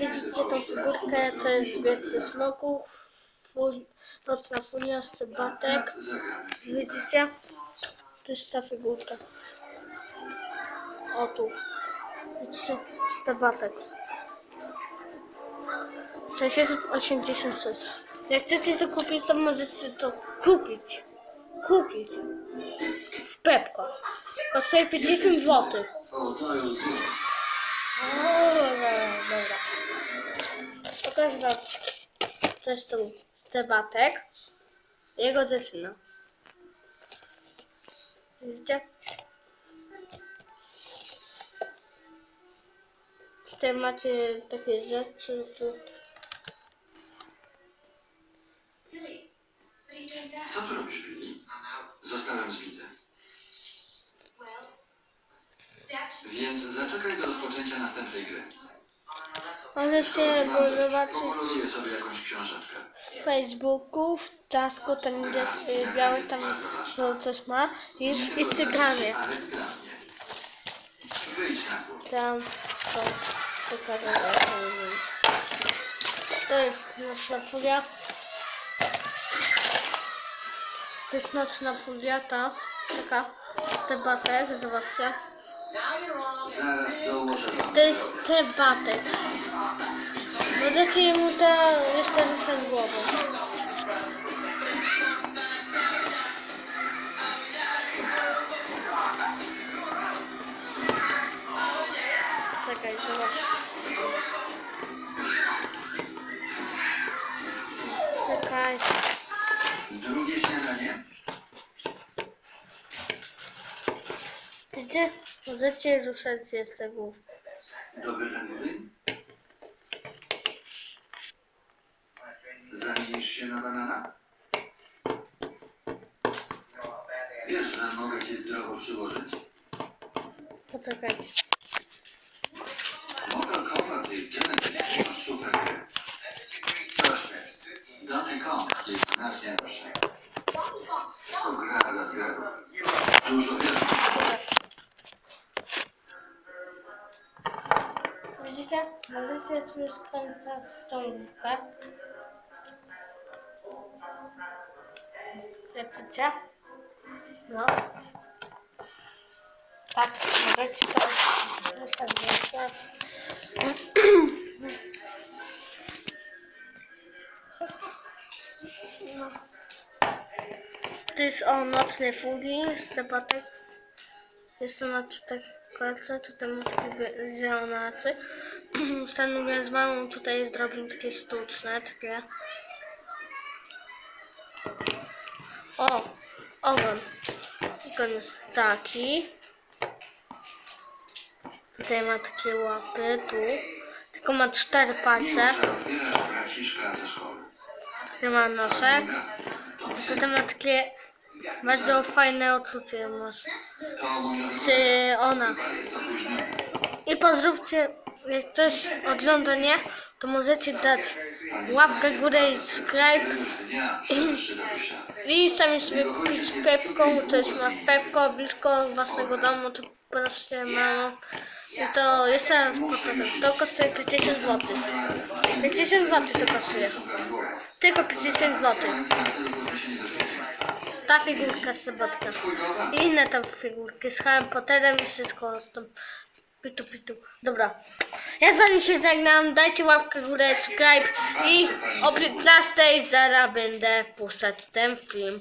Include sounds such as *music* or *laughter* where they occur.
Widzicie tą figurkę, to jest więcej smoków, ful, nocna furia, zagramy. Widzicie? To jest ta figurka. O tu. Widzicie? Stebatek. 686. Jak chcecie to kupić, to możecie to kupić. Kupić. W Pepko. Kosztuje 50 zł. O, to już było. Dobra. Pokażę wam. To jest tu stebatek. Jego dziewczyna. Widzicie? Tutaj macie takie rzeczy. Tu. Co tu robisz, Billy? Zostałem zbity. Więc zaczekaj do rozpoczęcia następnej gry. Możecie go zobaczyć Pomoluję sobie jakąś książeczkę. w Facebooku, w Tasku, ten gdzie y, biały tam no, coś ma i w Instagramie. ale. Wyjdź na dwór. Tam to pokażę jak to wygląda. To jest nocna furia. To jest nocna furia, ta taka stebatek, zobaczcie. Zaraz dołożę wam To jest zdrowie. stebatek. Możecie mu to jeszcze ruszać głową. Czekaj, zobacz. Czekaj. Drugie śniadanie? Widzicie? Możecie ruszać się z tego. Dobry budyń? Zamienisz się na banana? Wiesz, że mogę ci zdrowo przyłożyć? Poczekaj. Mortal Kombat i Genesis to super gry. Coś. Donkey Kong jest znacznie lepszy. To gra dla zgradów. Dużo wiesz. Widzicie? Możecie sobie skręcać tą lupę. Widzicie? No. Tak, możecie to wysadzić. No. To jest o nocnej furii, stebatek. Jeszcze ma tutaj kolce, tutaj ma takie zielonacy. Stanu *clears throat* z mamą tutaj zrobimy takie sztuczne, takie. O, ogon. Ogon jest taki. Tutaj ma takie łapy, tu. Tylko ma cztery palce. Tutaj ma syn. Tutaj ma takie bardzo fajne odczucie masz. Czy ona. I pozdrówcie, jak ktoś ogląda nie, to możecie dać łapkę górę i subscribe. I sami sobie kupić pepką, coś ma pepko blisko własnego domu, to proszę mamo. I to jeszcze raz to kosztuje 50 zł. 50 zł to kosztuje. Tylko 50 zł. Ta figurka z Sobotka. I inne tam figurki z Harry Potterem i wszystko tam. Pitu, pitu. Dobra. Ja z wami się żegnam. Dajcie łapkę w górę, subscribe i o 15 zaraz będę puszczać ten film.